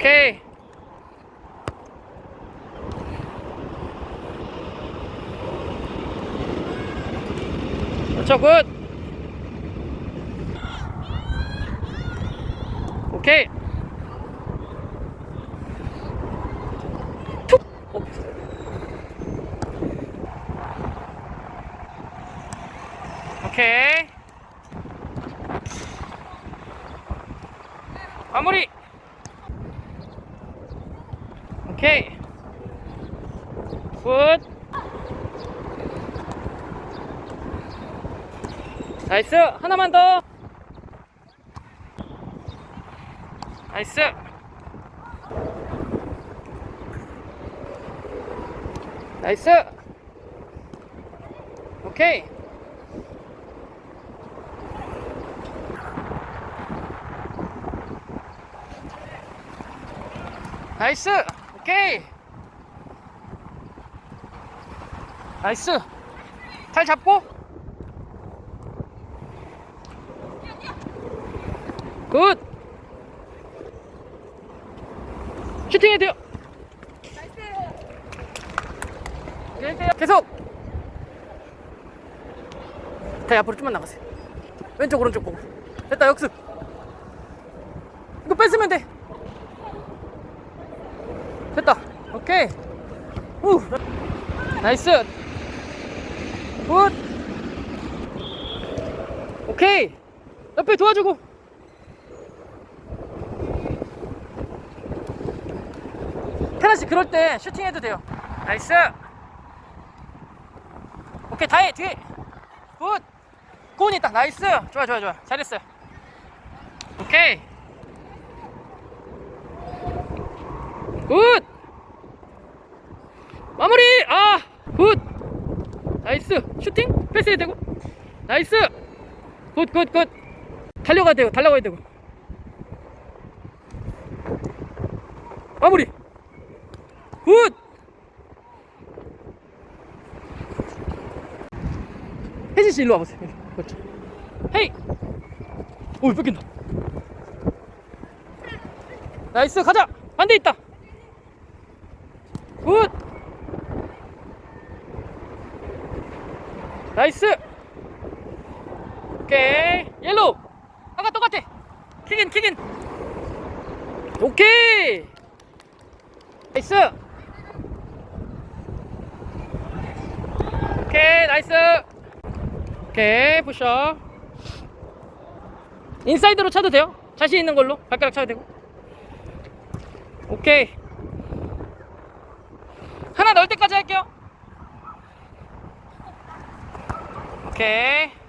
오케이. 그렇죠, 굿. 오케이. 툭. 어. 오케이. 마무리. 오케이. 굿. 나이스. 하나만 더. 나이스. 나이스. 오케이. 나이스. 오케이. 나이스. 잘 잡고. 굿. 슈팅해야 돼요. 계속. 다 앞으로 좀만 나가세요. 왼쪽 오른쪽 보고. 됐다 역습. 이거 뺐으면 돼. 됐다. 오케이. 우. 나이스. 굿. 오케이. 옆에 도와주고. 태나 씨 그럴 때 슈팅 해도 돼요. 나이스. 오케이 다해 뒤에. 굿. 고은 있다. 나이스. 좋아 좋아 좋아. 잘했어요. 오케이. 굿. 마무리. 아, 굿. 나이스. 슈팅 패스해야 되고. 나이스. 굿, 굿, 굿. 달려가야 되고, 달려가야 되고. 마무리. 굿. 혜진 씨 일로 와보세요. 그렇죠. 헤이. 오, 뺏긴다. 나이스, 가자. 반대 있다. 굿. 나이스. 오케이. 옐로우. 아까 똑같아. 킥인, 킥인. 오케이. 나이스. 오케이, 나이스. 오케이, 푸셔. 인사이드로 차도 돼요. 자신 있는 걸로 발가락 차도 되고. 오케이. 하나 넣을 때까지 할게요. 오케이.